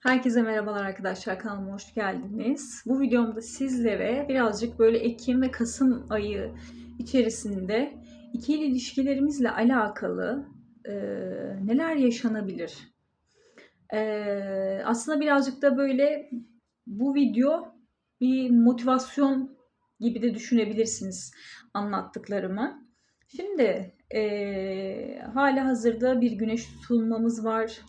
Herkese merhabalar arkadaşlar kanalıma hoş geldiniz. Bu videomda sizlere birazcık böyle Ekim ve Kasım ayı içerisinde ikili ilişkilerimizle alakalı e, neler yaşanabilir? E, aslında birazcık da böyle bu video bir motivasyon gibi de düşünebilirsiniz anlattıklarımı. Şimdi e, hala hazırda bir güneş tutulmamız var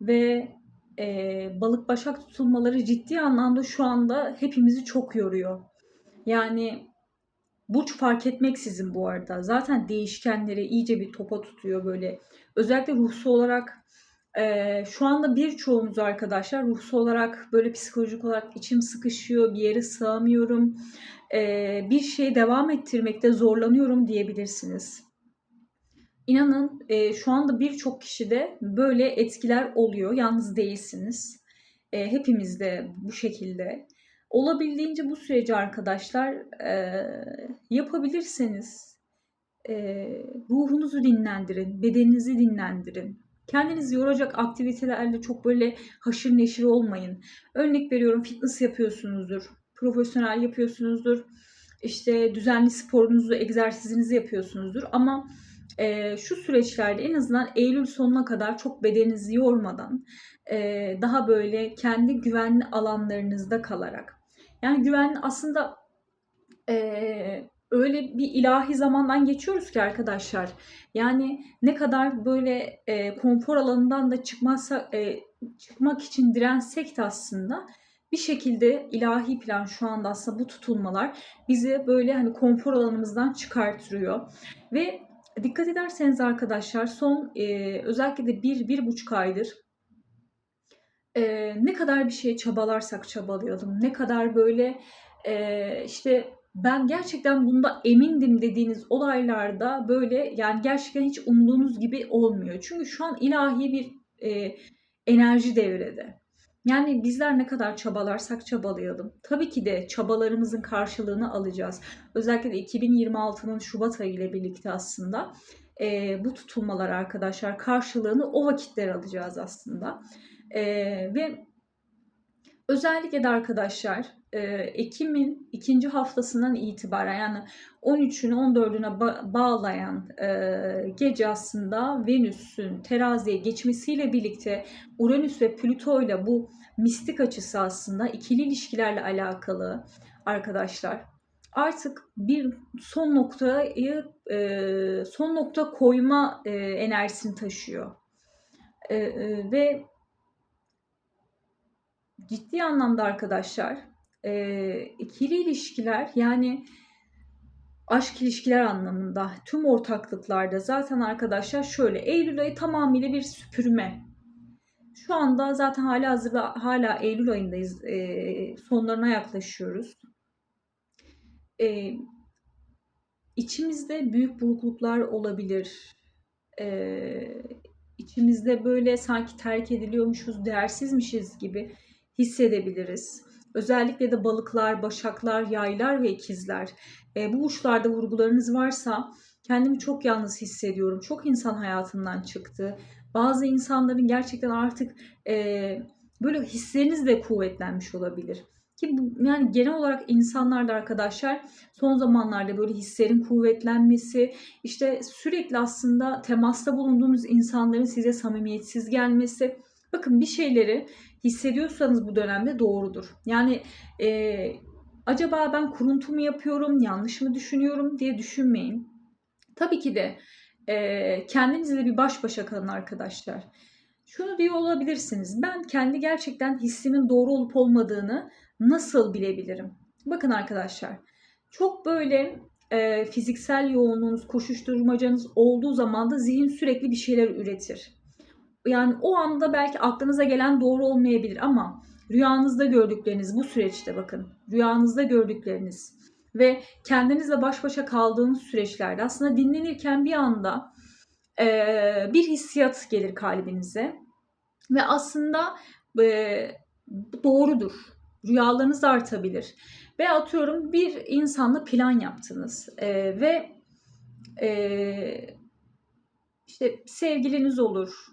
ve e, balık başak tutulmaları ciddi anlamda şu anda hepimizi çok yoruyor. Yani burç fark etmeksizin bu arada zaten değişkenleri iyice bir topa tutuyor böyle. Özellikle ruhsal olarak e, şu anda birçoğumuz arkadaşlar ruhsal olarak böyle psikolojik olarak içim sıkışıyor, bir yere sığamıyorum, e, bir şeyi devam ettirmekte zorlanıyorum diyebilirsiniz. İnanın e, şu anda birçok kişide böyle etkiler oluyor. Yalnız değilsiniz. E, hepimiz de bu şekilde. Olabildiğince bu süreci arkadaşlar e, yapabilirseniz e, ruhunuzu dinlendirin, bedeninizi dinlendirin. Kendinizi yoracak aktivitelerle çok böyle haşır neşir olmayın. Örnek veriyorum fitness yapıyorsunuzdur, profesyonel yapıyorsunuzdur, işte düzenli sporunuzu, egzersizinizi yapıyorsunuzdur ama e, şu süreçlerde en azından Eylül sonuna kadar çok bedeninizi yormadan e, daha böyle kendi güvenli alanlarınızda kalarak. Yani güven aslında e, öyle bir ilahi zamandan geçiyoruz ki arkadaşlar. Yani ne kadar böyle e, konfor alanından da çıkmazsa e, çıkmak için dirensek de aslında bir şekilde ilahi plan şu anda aslında bu tutulmalar bizi böyle hani konfor alanımızdan çıkartıyor. Ve Dikkat ederseniz arkadaşlar son e, özellikle de bir, bir buçuk aydır e, ne kadar bir şeye çabalarsak çabalayalım, ne kadar böyle e, işte ben gerçekten bunda emindim dediğiniz olaylarda böyle yani gerçekten hiç umduğunuz gibi olmuyor. Çünkü şu an ilahi bir e, enerji devrede. Yani bizler ne kadar çabalarsak çabalayalım. Tabii ki de çabalarımızın karşılığını alacağız. Özellikle de 2026'nın Şubat ayı ile birlikte aslında e, bu tutulmalar arkadaşlar karşılığını o vakitler alacağız aslında. E, ve özellikle de arkadaşlar e, Ekim'in ikinci haftasından itibaren yani 13'ünü 14'üne ba- bağlayan e, gece aslında Venüs'ün teraziye geçmesiyle birlikte Uranüs ve Plüto ile bu mistik açısı aslında ikili ilişkilerle alakalı arkadaşlar. Artık bir son noktayı e, son nokta koyma e, enerjisini taşıyor. E, e, ve ciddi anlamda arkadaşlar e, ikili ilişkiler yani aşk ilişkiler anlamında tüm ortaklıklarda zaten arkadaşlar şöyle Eylül ayı tamamıyla bir süpürme. Şu anda zaten hala hazırda hala Eylül ayındayız. E, sonlarına yaklaşıyoruz. E, içimizde büyük burukluklar olabilir. E, içimizde böyle sanki terk ediliyormuşuz, değersizmişiz gibi hissedebiliriz. Özellikle de balıklar, başaklar, yaylar ve ikizler. E, bu uçlarda vurgularınız varsa kendimi çok yalnız hissediyorum. Çok insan hayatımdan çıktı. Bazı insanların gerçekten artık e, böyle hisleriniz de kuvvetlenmiş olabilir. Ki bu, yani genel olarak insanlarda arkadaşlar son zamanlarda böyle hislerin kuvvetlenmesi, işte sürekli aslında temasta bulunduğunuz insanların size samimiyetsiz gelmesi. Bakın bir şeyleri hissediyorsanız bu dönemde doğrudur. Yani e, acaba ben kuruntu mu yapıyorum, yanlış mı düşünüyorum diye düşünmeyin. Tabii ki de e, kendinizle bir baş başa kalın arkadaşlar. Şunu diyor olabilirsiniz. Ben kendi gerçekten hissimin doğru olup olmadığını nasıl bilebilirim? Bakın arkadaşlar. Çok böyle e, fiziksel yoğunluğunuz, koşuşturmacanız olduğu zaman da zihin sürekli bir şeyler üretir yani o anda belki aklınıza gelen doğru olmayabilir ama rüyanızda gördükleriniz bu süreçte bakın rüyanızda gördükleriniz ve kendinizle baş başa kaldığınız süreçlerde aslında dinlenirken bir anda e, bir hissiyat gelir kalbinize ve aslında e, doğrudur. Rüyalarınız artabilir. Ve atıyorum bir insanla plan yaptınız e, ve e, işte sevgiliniz olur,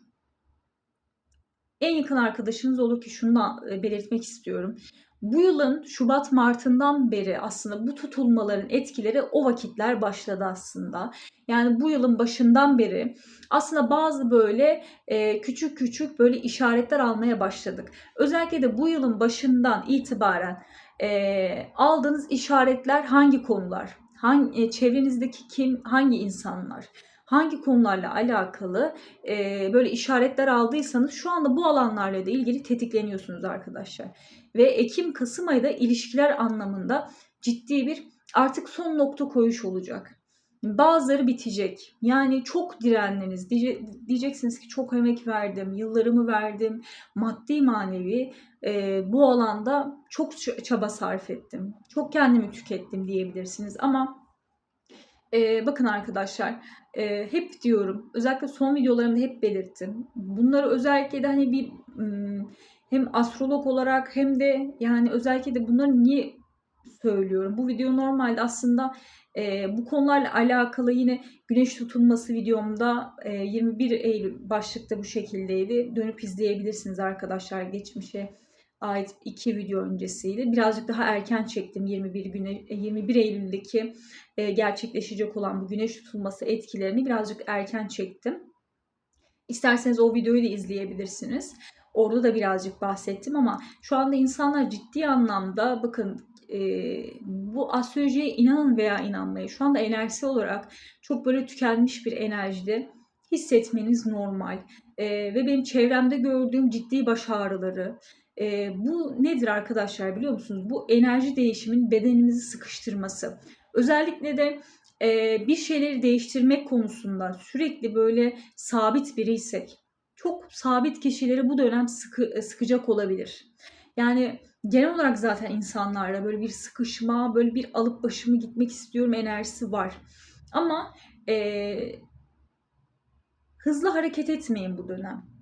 en yakın arkadaşınız olur ki şunu da e, belirtmek istiyorum. Bu yılın Şubat Mart'ından beri aslında bu tutulmaların etkileri o vakitler başladı aslında. Yani bu yılın başından beri aslında bazı böyle e, küçük küçük böyle işaretler almaya başladık. Özellikle de bu yılın başından itibaren e, aldığınız işaretler hangi konular? Hangi e, çevrenizdeki kim, hangi insanlar? Hangi konularla alakalı e, böyle işaretler aldıysanız şu anda bu alanlarla da ilgili tetikleniyorsunuz arkadaşlar. Ve Ekim-Kasım ayı da ilişkiler anlamında ciddi bir artık son nokta koyuş olacak. Bazıları bitecek. Yani çok direndiniz. Diye, diyeceksiniz ki çok emek verdim, yıllarımı verdim. Maddi manevi e, bu alanda çok çaba sarf ettim. Çok kendimi tükettim diyebilirsiniz. Ama e, bakın arkadaşlar e, hep diyorum özellikle son videolarımda hep belirttim. Bunları özellikle de hani bir hem astrolog olarak hem de yani özellikle de bunları niye söylüyorum? Bu video normalde aslında e, bu konularla alakalı yine güneş tutulması videomda e, 21 Eylül başlıkta bu şekildeydi. Dönüp izleyebilirsiniz arkadaşlar geçmişe ait iki video öncesiyle. Birazcık daha erken çektim 21 güne 21 Eylül'deki e, gerçekleşecek olan bu güneş tutulması etkilerini birazcık erken çektim. İsterseniz o videoyu da izleyebilirsiniz. Orada da birazcık bahsettim ama şu anda insanlar ciddi anlamda bakın e, bu astrolojiye inanın veya inanmayın. Şu anda enerjisi olarak çok böyle tükenmiş bir enerjide hissetmeniz normal. E, ve benim çevremde gördüğüm ciddi baş ağrıları, e, bu nedir arkadaşlar biliyor musunuz? Bu enerji değişimin bedenimizi sıkıştırması. Özellikle de e, bir şeyleri değiştirmek konusunda sürekli böyle sabit biriysek, çok sabit kişileri bu dönem sıkı, sıkacak olabilir. Yani genel olarak zaten insanlarda böyle bir sıkışma, böyle bir alıp başımı gitmek istiyorum enerjisi var. Ama e, hızlı hareket etmeyin bu dönem.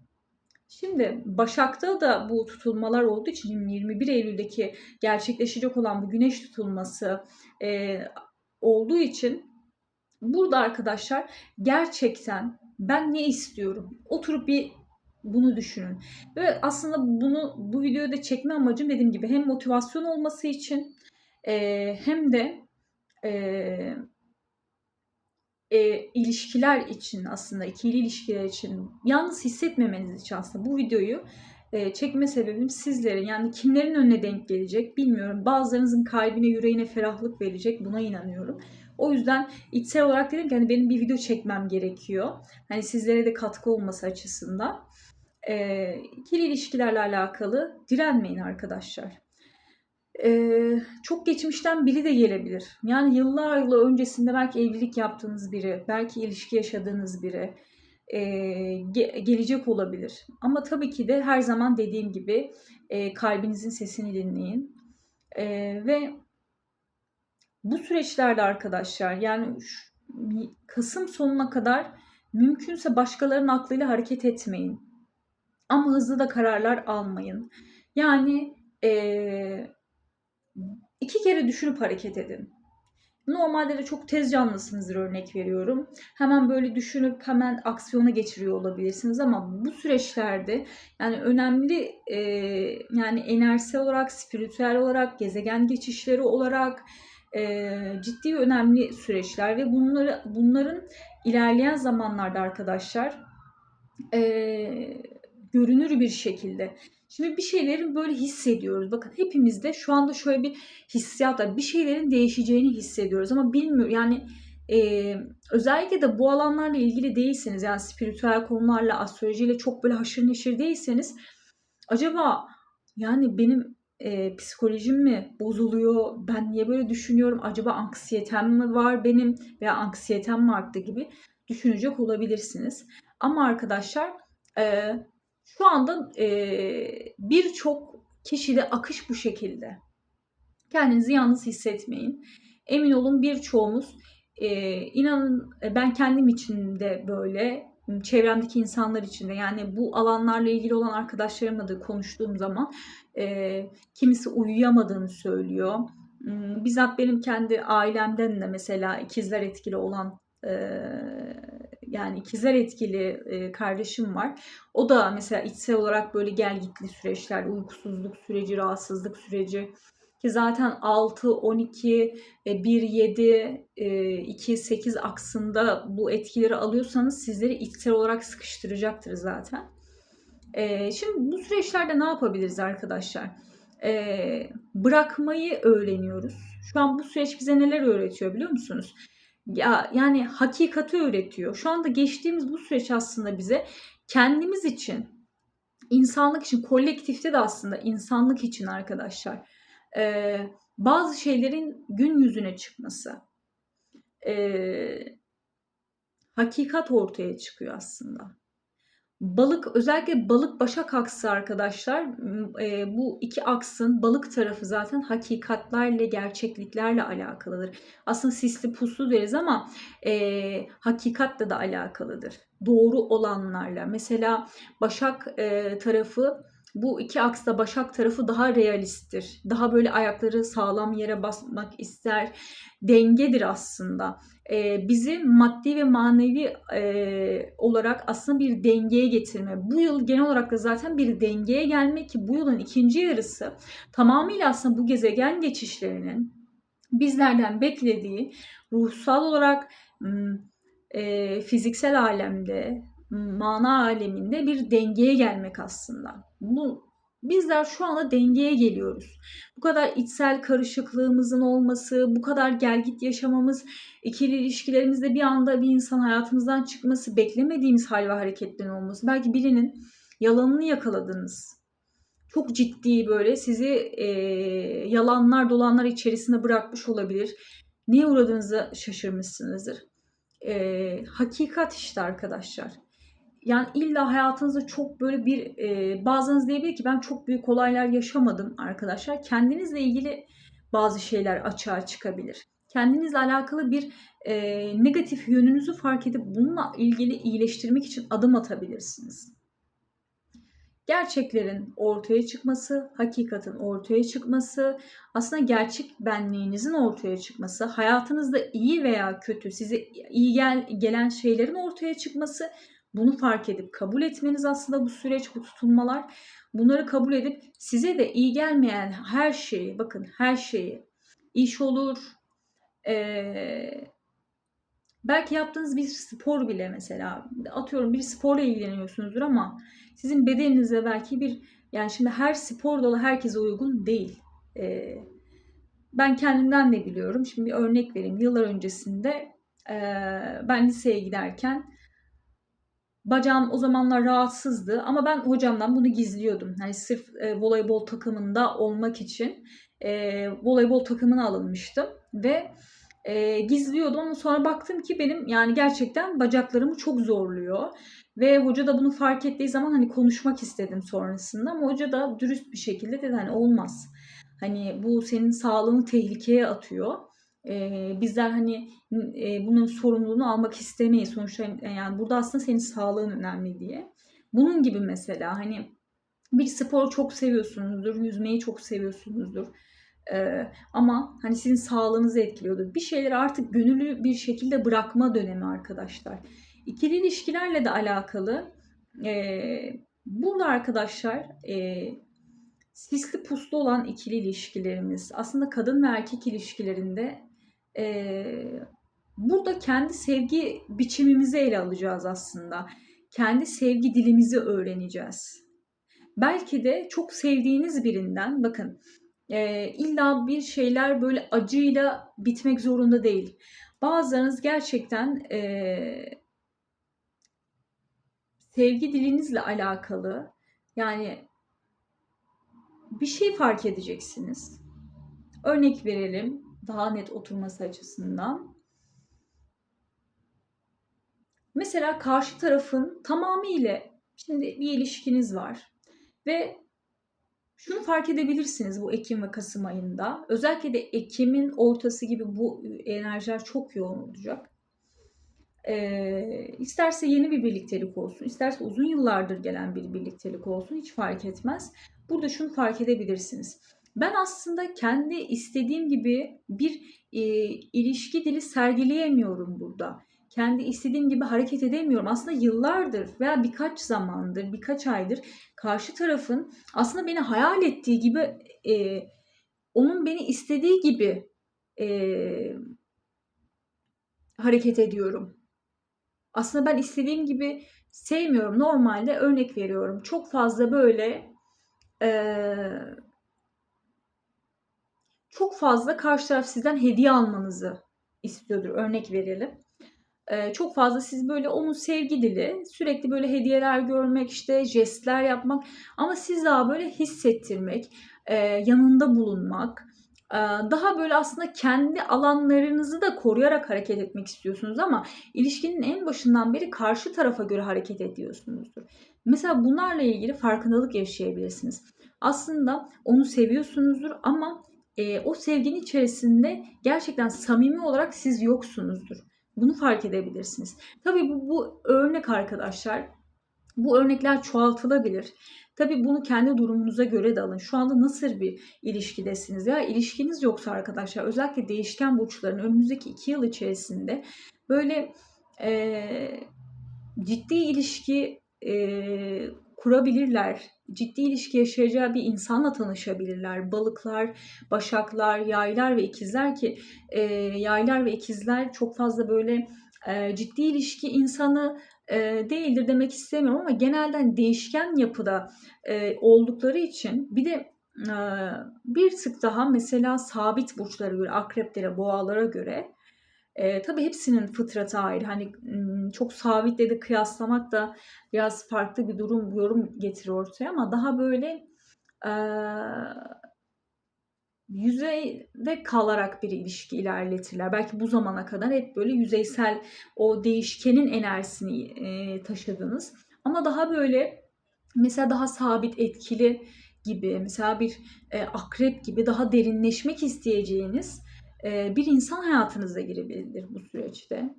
Şimdi Başak'ta da bu tutulmalar olduğu için 21 Eylül'deki gerçekleşecek olan bu güneş tutulması e, olduğu için burada arkadaşlar gerçekten ben ne istiyorum? Oturup bir bunu düşünün. Ve aslında bunu bu videoda da çekme amacım dediğim gibi hem motivasyon olması için e, hem de e, e, ilişkiler için aslında ikili ilişkiler için yalnız hissetmemeniz için aslında bu videoyu e, çekme sebebim sizlerin yani kimlerin önüne denk gelecek bilmiyorum. Bazılarınızın kalbine yüreğine ferahlık verecek buna inanıyorum. O yüzden içsel olarak dedim ki hani benim bir video çekmem gerekiyor. Hani sizlere de katkı olması açısından. E, ikili ilişkilerle alakalı direnmeyin arkadaşlar e, çok geçmişten biri de gelebilir. Yani yıllar yılı öncesinde belki evlilik yaptığınız biri, belki ilişki yaşadığınız biri e, ge- gelecek olabilir. Ama tabii ki de her zaman dediğim gibi e, kalbinizin sesini dinleyin. E, ve bu süreçlerde arkadaşlar yani şu, Kasım sonuna kadar mümkünse başkalarının aklıyla hareket etmeyin. Ama hızlı da kararlar almayın. Yani e, iki kere düşünüp hareket edin. Normalde de çok tez canlısınızdır örnek veriyorum. Hemen böyle düşünüp hemen aksiyona geçiriyor olabilirsiniz ama bu süreçlerde yani önemli e, yani enerjisel olarak, spiritüel olarak, gezegen geçişleri olarak e, ciddi önemli süreçler ve bunları bunların ilerleyen zamanlarda arkadaşlar e, görünür bir şekilde Şimdi bir şeylerin böyle hissediyoruz. Bakın hepimizde şu anda şöyle bir hissiyat var. Bir şeylerin değişeceğini hissediyoruz ama bilmiyor yani e, özellikle de bu alanlarla ilgili değilseniz yani spiritüel konularla astrolojiyle çok böyle haşır neşir değilseniz acaba yani benim e, psikolojim mi bozuluyor? Ben niye böyle düşünüyorum? Acaba anksiyetem mi var benim veya anksiyetem mi arttı gibi düşünecek olabilirsiniz. Ama arkadaşlar e, şu anda e, birçok kişide akış bu şekilde. Kendinizi yalnız hissetmeyin. Emin olun birçoğumuz e, inanın ben kendim için de böyle çevremdeki insanlar için de yani bu alanlarla ilgili olan arkadaşlarımla da konuştuğum zaman e, kimisi uyuyamadığını söylüyor. Bizzat benim kendi ailemden de mesela ikizler etkili olan e, yani ikizler etkili e, kardeşim var. O da mesela içsel olarak böyle gel gitli süreçler, uykusuzluk süreci, rahatsızlık süreci ki zaten 6, 12, 1, 7, 2, 8 aksında bu etkileri alıyorsanız sizleri içsel olarak sıkıştıracaktır zaten. E, şimdi bu süreçlerde ne yapabiliriz arkadaşlar? E, bırakmayı öğreniyoruz. Şu an bu süreç bize neler öğretiyor biliyor musunuz? Ya yani hakikati öğretiyor. Şu anda geçtiğimiz bu süreç aslında bize kendimiz için, insanlık için, kolektifte de aslında insanlık için arkadaşlar e, bazı şeylerin gün yüzüne çıkması, e, hakikat ortaya çıkıyor aslında. Balık özellikle balık başak aksı arkadaşlar e, bu iki aksın balık tarafı zaten hakikatlerle gerçekliklerle alakalıdır. Aslında sisli puslu deriz ama e, hakikatle de alakalıdır. Doğru olanlarla mesela başak e, tarafı bu iki aksta Başak tarafı daha realisttir. Daha böyle ayakları sağlam yere basmak ister. Dengedir aslında. Ee, bizi maddi ve manevi e, olarak aslında bir dengeye getirme. Bu yıl genel olarak da zaten bir dengeye gelmek ki bu yılın ikinci yarısı tamamıyla aslında bu gezegen geçişlerinin bizlerden beklediği ruhsal olarak e, fiziksel alemde mana aleminde bir dengeye gelmek aslında. Bu bizler şu anda dengeye geliyoruz. Bu kadar içsel karışıklığımızın olması, bu kadar gelgit yaşamamız, ikili ilişkilerimizde bir anda bir insan hayatımızdan çıkması, beklemediğimiz hal ve hareketlerin olması, belki birinin yalanını yakaladınız. Çok ciddi böyle sizi e, yalanlar dolanlar içerisinde bırakmış olabilir. Niye uğradığınızı şaşırmışsınızdır. E, hakikat işte arkadaşlar yani illa hayatınızda çok böyle bir e, bazınız diyebilir ki ben çok büyük olaylar yaşamadım arkadaşlar. Kendinizle ilgili bazı şeyler açığa çıkabilir. Kendinizle alakalı bir e, negatif yönünüzü fark edip bununla ilgili iyileştirmek için adım atabilirsiniz. Gerçeklerin ortaya çıkması, hakikatin ortaya çıkması, aslında gerçek benliğinizin ortaya çıkması, hayatınızda iyi veya kötü, size iyi gel, gelen şeylerin ortaya çıkması bunu fark edip kabul etmeniz aslında bu süreç, bu tutunmalar. Bunları kabul edip size de iyi gelmeyen her şeyi, bakın her şeyi, iş olur, ee, belki yaptığınız bir spor bile mesela, atıyorum bir sporla ilgileniyorsunuzdur ama sizin bedeninize belki bir, yani şimdi her spor dalı herkese uygun değil. Ee, ben kendimden de biliyorum. Şimdi bir örnek vereyim. Yıllar öncesinde e, ben liseye giderken Bacağım o zamanlar rahatsızdı ama ben hocamdan bunu gizliyordum. Hani sırf e, voleybol takımında olmak için e, voleybol takımına alınmıştım ve e, gizliyordum ama sonra baktım ki benim yani gerçekten bacaklarımı çok zorluyor. Ve hoca da bunu fark ettiği zaman hani konuşmak istedim sonrasında ama hoca da dürüst bir şekilde dedi hani olmaz. Hani bu senin sağlığını tehlikeye atıyor e, bizler hani e, bunun sorumluluğunu almak istemeyiz. Sonuçta yani burada aslında senin sağlığın önemli diye. Bunun gibi mesela hani bir sporu çok seviyorsunuzdur, yüzmeyi çok seviyorsunuzdur. Ee, ama hani sizin sağlığınızı etkiliyordur. Bir şeyleri artık gönüllü bir şekilde bırakma dönemi arkadaşlar. İkili ilişkilerle de alakalı. E, burada arkadaşlar e, sisli puslu olan ikili ilişkilerimiz aslında kadın ve erkek ilişkilerinde e, burada kendi sevgi biçimimizi ele alacağız aslında. Kendi sevgi dilimizi öğreneceğiz. Belki de çok sevdiğiniz birinden bakın e, illa bir şeyler böyle acıyla bitmek zorunda değil. Bazılarınız gerçekten e, sevgi dilinizle alakalı yani bir şey fark edeceksiniz. Örnek verelim daha net oturması açısından. Mesela karşı tarafın tamamıyla şimdi bir ilişkiniz var ve şunu fark edebilirsiniz bu Ekim ve Kasım ayında. Özellikle de Ekim'in ortası gibi bu enerjiler çok yoğun olacak. Ee, isterse yeni bir birliktelik olsun, isterse uzun yıllardır gelen bir birliktelik olsun hiç fark etmez. Burada şunu fark edebilirsiniz. Ben aslında kendi istediğim gibi bir e, ilişki dili sergileyemiyorum burada. kendi istediğim gibi hareket edemiyorum. Aslında yıllardır veya birkaç zamandır, birkaç aydır karşı tarafın aslında beni hayal ettiği gibi e, onun beni istediği gibi e, hareket ediyorum. Aslında ben istediğim gibi sevmiyorum. Normalde örnek veriyorum. Çok fazla böyle eee, çok fazla karşı taraf sizden hediye almanızı istiyordur. Örnek verelim. Eee, çok fazla siz böyle onun sevgi dili, sürekli böyle hediyeler görmek, işte jestler yapmak ama siz daha böyle hissettirmek, eee, yanında bulunmak, eee, daha böyle aslında kendi alanlarınızı da koruyarak hareket etmek istiyorsunuz ama ilişkinin en başından beri karşı tarafa göre hareket ediyorsunuzdur. Mesela bunlarla ilgili farkındalık yaşayabilirsiniz. Aslında onu seviyorsunuzdur ama e, o sevginin içerisinde gerçekten samimi olarak siz yoksunuzdur. Bunu fark edebilirsiniz. Tabii bu, bu örnek arkadaşlar. Bu örnekler çoğaltılabilir. Tabii bunu kendi durumunuza göre de alın. Şu anda nasıl bir ilişkidesiniz? Ya ilişkiniz yoksa arkadaşlar özellikle değişken burçların önümüzdeki iki yıl içerisinde böyle e, ciddi ilişki e, kurabilirler. Ciddi ilişki yaşayacağı bir insanla tanışabilirler. Balıklar, başaklar, yaylar ve ikizler ki e, yaylar ve ikizler çok fazla böyle e, ciddi ilişki insanı e, değildir demek istemiyorum ama genelden değişken yapıda e, oldukları için bir de e, bir tık daha mesela sabit burçlara göre, akreplere, boğalara göre e, tabii hepsinin fıtratı ayrı. Hani çok sabitle de kıyaslamak da biraz farklı bir durum, yorum getiriyor ortaya ama daha böyle e, yüzeyde kalarak bir ilişki ilerletirler. Belki bu zamana kadar hep böyle yüzeysel o değişkenin enerjisini e, taşıdınız. Ama daha böyle mesela daha sabit etkili gibi mesela bir e, akrep gibi daha derinleşmek isteyeceğiniz bir insan hayatınıza girebilir bu süreçte.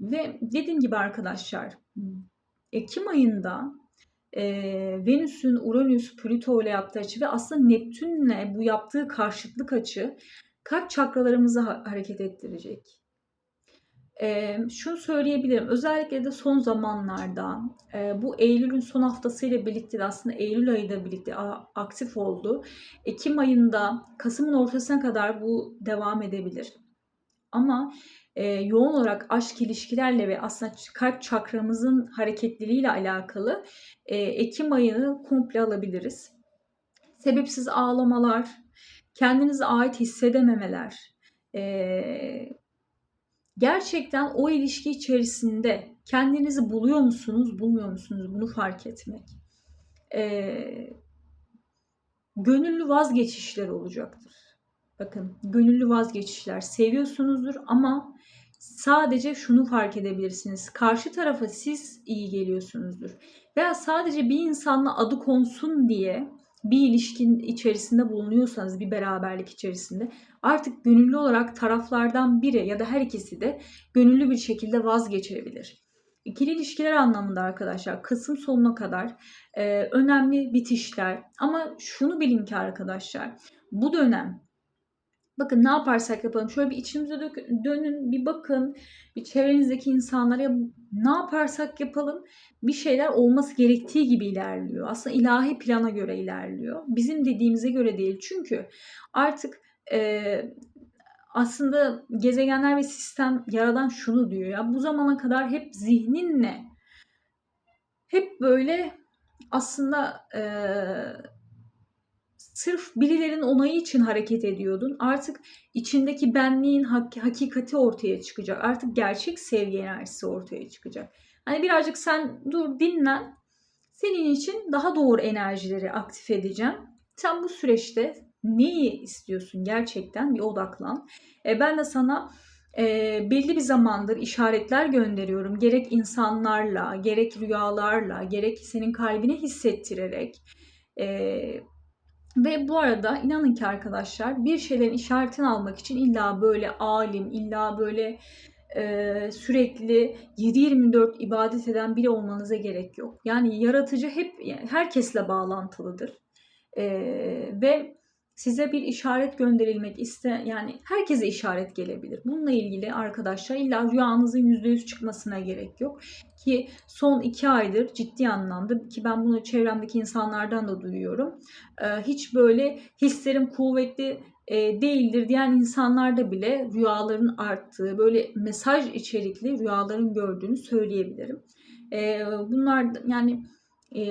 Ve dediğim gibi arkadaşlar Ekim ayında Venüs'ün Uranüs Plüto ile yaptığı açı ve aslında Neptün'le bu yaptığı karşıtlık açı kalp çakralarımızı ha- hareket ettirecek. E, şunu söyleyebilirim. Özellikle de son zamanlarda e, bu Eylül'ün son haftasıyla birlikte de aslında Eylül ayı da birlikte a- aktif oldu. Ekim ayında Kasım'ın ortasına kadar bu devam edebilir. Ama e, yoğun olarak aşk ilişkilerle ve aslında kalp çakramızın hareketliliğiyle alakalı e, Ekim ayını komple alabiliriz. Sebepsiz ağlamalar, kendinize ait hissedememeler, e, gerçekten o ilişki içerisinde kendinizi buluyor musunuz, bulmuyor musunuz bunu fark etmek. E, gönüllü vazgeçişler olacaktır. Bakın gönüllü vazgeçişler seviyorsunuzdur ama sadece şunu fark edebilirsiniz. Karşı tarafa siz iyi geliyorsunuzdur. Veya sadece bir insanla adı konsun diye bir ilişkin içerisinde bulunuyorsanız bir beraberlik içerisinde artık gönüllü olarak taraflardan biri ya da her ikisi de gönüllü bir şekilde vazgeçebilir. İkili ilişkiler anlamında arkadaşlar Kasım sonuna kadar e, önemli bitişler ama şunu bilin ki arkadaşlar bu dönem Bakın ne yaparsak yapalım. Şöyle bir içimize dönün, bir bakın. Bir çevrenizdeki insanlara ne yaparsak yapalım bir şeyler olması gerektiği gibi ilerliyor. Aslında ilahi plana göre ilerliyor. Bizim dediğimize göre değil. Çünkü artık e, aslında gezegenler ve sistem yaradan şunu diyor ya bu zamana kadar hep zihninle hep böyle aslında e, sırf birilerin onayı için hareket ediyordun. Artık içindeki benliğin hak- hakikati ortaya çıkacak. Artık gerçek sevgi enerjisi ortaya çıkacak. Hani birazcık sen dur dinlen. Senin için daha doğru enerjileri aktif edeceğim. Sen bu süreçte neyi istiyorsun gerçekten bir odaklan. E, ben de sana e, belli bir zamandır işaretler gönderiyorum. Gerek insanlarla, gerek rüyalarla, gerek senin kalbine hissettirerek. E, ve bu arada inanın ki arkadaşlar bir şeylerin işaretini almak için illa böyle alim, illa böyle e, sürekli 7-24 ibadet eden biri olmanıza gerek yok. Yani yaratıcı hep herkesle bağlantılıdır. E, ve size bir işaret gönderilmek iste yani herkese işaret gelebilir. Bununla ilgili arkadaşlar illa rüyanızın %100 çıkmasına gerek yok. Ki son iki aydır ciddi anlamda ki ben bunu çevremdeki insanlardan da duyuyorum. Ee, hiç böyle hislerim kuvvetli e, değildir diyen insanlarda bile rüyaların arttığı, böyle mesaj içerikli rüyaların gördüğünü söyleyebilirim. E, bunlar yani e,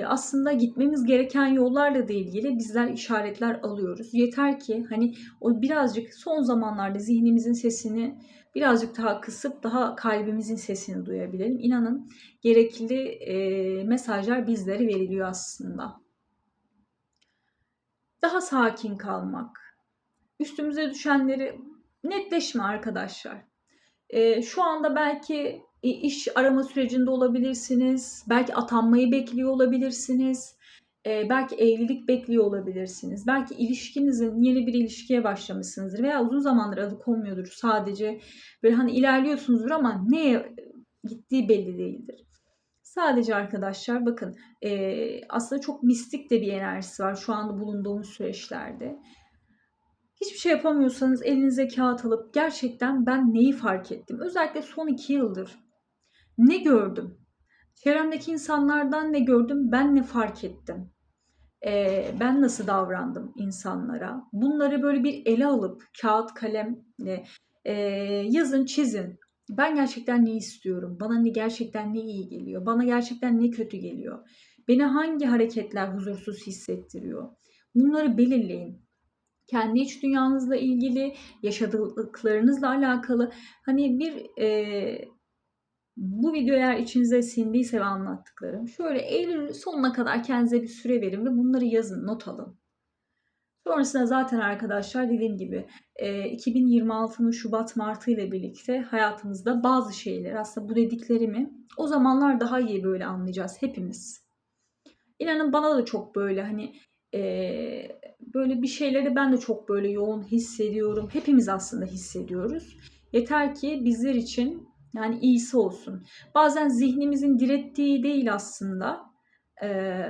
aslında gitmemiz gereken yollarla da ilgili bizler işaretler alıyoruz. Yeter ki hani o birazcık son zamanlarda zihnimizin sesini birazcık daha kısıp daha kalbimizin sesini duyabilelim. İnanın gerekli e, mesajlar bizlere veriliyor aslında. Daha sakin kalmak, üstümüze düşenleri netleşme arkadaşlar. E, şu anda belki iş arama sürecinde olabilirsiniz. Belki atanmayı bekliyor olabilirsiniz. E, belki evlilik bekliyor olabilirsiniz. Belki ilişkinizin yeni bir ilişkiye başlamışsınızdır veya uzun zamandır adı konmuyordur. Sadece böyle hani ilerliyorsunuzdur ama neye gittiği belli değildir. Sadece arkadaşlar bakın e, aslında çok mistik de bir enerjisi var şu anda bulunduğumuz süreçlerde. Hiçbir şey yapamıyorsanız elinize kağıt alıp gerçekten ben neyi fark ettim? Özellikle son iki yıldır ne gördüm? Çevremdeki insanlardan ne gördüm? Ben ne fark ettim? Ee, ben nasıl davrandım insanlara? Bunları böyle bir ele alıp kağıt kalemle e, yazın çizin. Ben gerçekten ne istiyorum? Bana ne gerçekten ne iyi geliyor? Bana gerçekten ne kötü geliyor? Beni hangi hareketler huzursuz hissettiriyor? Bunları belirleyin kendi iç dünyanızla ilgili, yaşadıklarınızla alakalı hani bir e, bu video eğer içinize sindiyse ve anlattıklarım şöyle Eylül sonuna kadar kendinize bir süre verin ve bunları yazın, not alın. Sonrasında zaten arkadaşlar dediğim gibi 2026'nın Şubat Martı ile birlikte hayatımızda bazı şeyler aslında bu dediklerimi o zamanlar daha iyi böyle anlayacağız hepimiz. İnanın bana da çok böyle hani böyle bir şeyleri ben de çok böyle yoğun hissediyorum. Hepimiz aslında hissediyoruz. Yeter ki bizler için yani iyisi olsun. Bazen zihnimizin direttiği değil aslında. Ee,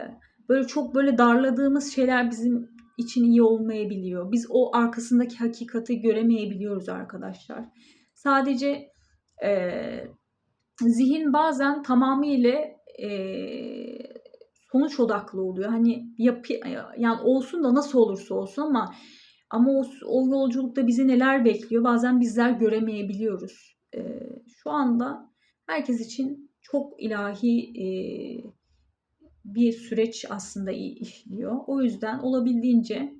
böyle çok böyle darladığımız şeyler bizim için iyi olmayabiliyor. Biz o arkasındaki hakikati göremeyebiliyoruz arkadaşlar. Sadece e, zihin bazen tamamıyla e, sonuç odaklı oluyor. Hani yapı yani olsun da nasıl olursa olsun ama ama o, o yolculukta bizi neler bekliyor bazen bizler göremeyebiliyoruz. Ee, şu anda herkes için çok ilahi e, bir süreç aslında işliyor. O yüzden olabildiğince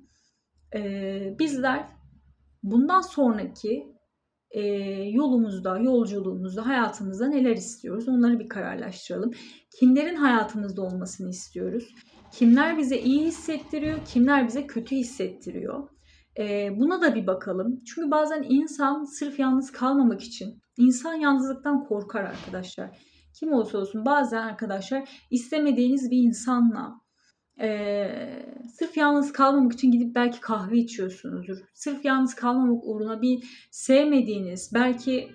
e, bizler bundan sonraki e, yolumuzda, yolculuğumuzda, hayatımızda neler istiyoruz? Onları bir kararlaştıralım. Kimlerin hayatımızda olmasını istiyoruz? Kimler bize iyi hissettiriyor? Kimler bize kötü hissettiriyor? E, buna da bir bakalım. Çünkü bazen insan sırf yalnız kalmamak için, insan yalnızlıktan korkar arkadaşlar. Kim olursa olsun bazen arkadaşlar istemediğiniz bir insanla e, sırf yalnız kalmamak için gidip belki kahve içiyorsunuzdur. Sırf yalnız kalmamak uğruna bir sevmediğiniz, belki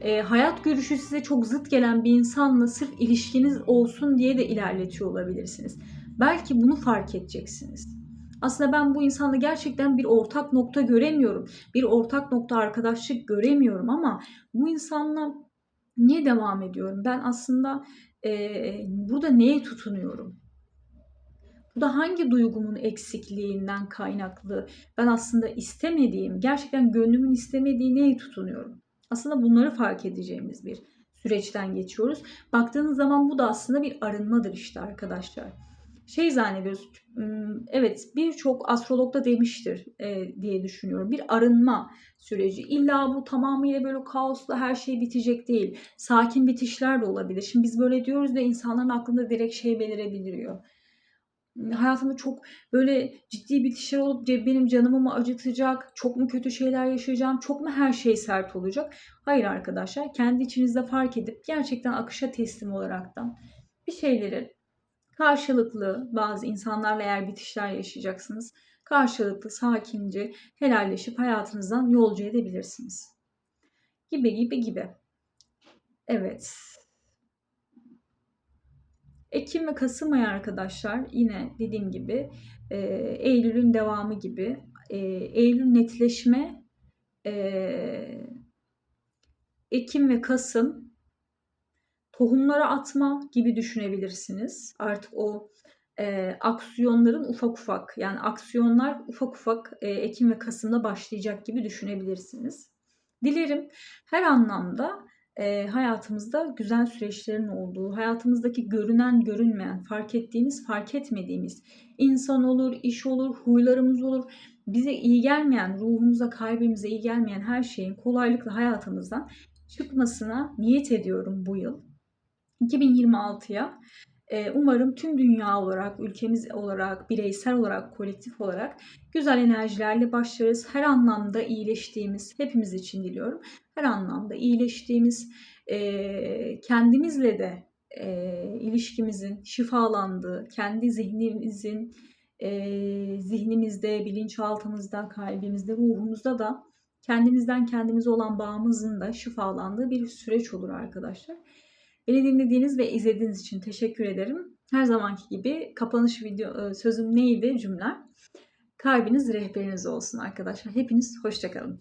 e, hayat görüşü size çok zıt gelen bir insanla sırf ilişkiniz olsun diye de ilerletiyor olabilirsiniz. Belki bunu fark edeceksiniz. Aslında ben bu insanla gerçekten bir ortak nokta göremiyorum. Bir ortak nokta arkadaşlık göremiyorum ama bu insanla niye devam ediyorum? Ben aslında e, burada neye tutunuyorum? Bu da hangi duygumun eksikliğinden kaynaklı? Ben aslında istemediğim, gerçekten gönlümün istemediği neye tutunuyorum? Aslında bunları fark edeceğimiz bir süreçten geçiyoruz. Baktığınız zaman bu da aslında bir arınmadır işte arkadaşlar şey zannediyoruz. Evet birçok astrolog da demiştir e, diye düşünüyorum. Bir arınma süreci. İlla bu tamamıyla böyle kaosla her şey bitecek değil. Sakin bitişler de olabilir. Şimdi biz böyle diyoruz da insanların aklında direkt şey belirebiliyor. Hayatımda çok böyle ciddi bitişler olup benim canımı mı acıtacak, çok mu kötü şeyler yaşayacağım, çok mu her şey sert olacak? Hayır arkadaşlar kendi içinizde fark edip gerçekten akışa teslim olaraktan bir şeyleri Karşılıklı bazı insanlarla eğer bitişler yaşayacaksınız. Karşılıklı, sakince helalleşip hayatınızdan yolcu edebilirsiniz. Gibi gibi gibi. Evet. Ekim ve Kasım ayı arkadaşlar yine dediğim gibi e, Eylül'ün devamı gibi e, Eylül netleşme, e, Ekim ve Kasım tohumlara atma gibi düşünebilirsiniz. Artık o e, aksiyonların ufak ufak yani aksiyonlar ufak ufak e, Ekim ve Kasım'da başlayacak gibi düşünebilirsiniz. Dilerim her anlamda e, hayatımızda güzel süreçlerin olduğu, hayatımızdaki görünen görünmeyen, fark ettiğimiz fark etmediğimiz insan olur, iş olur, huylarımız olur. Bize iyi gelmeyen, ruhumuza, kalbimize iyi gelmeyen her şeyin kolaylıkla hayatımızdan çıkmasına niyet ediyorum bu yıl. 2026'ya e, umarım tüm dünya olarak, ülkemiz olarak, bireysel olarak, kolektif olarak güzel enerjilerle başlarız. Her anlamda iyileştiğimiz, hepimiz için diliyorum. Her anlamda iyileştiğimiz, e, kendimizle de e, ilişkimizin şifalandığı, kendi zihnimizin zihnimizde, bilinçaltımızda, kalbimizde, ruhumuzda da kendimizden kendimize olan bağımızın da şifalandığı bir süreç olur arkadaşlar. Beni dinlediğiniz ve izlediğiniz için teşekkür ederim. Her zamanki gibi kapanış video sözüm neydi cümlem? Kalbiniz rehberiniz olsun arkadaşlar. Hepiniz hoşçakalın.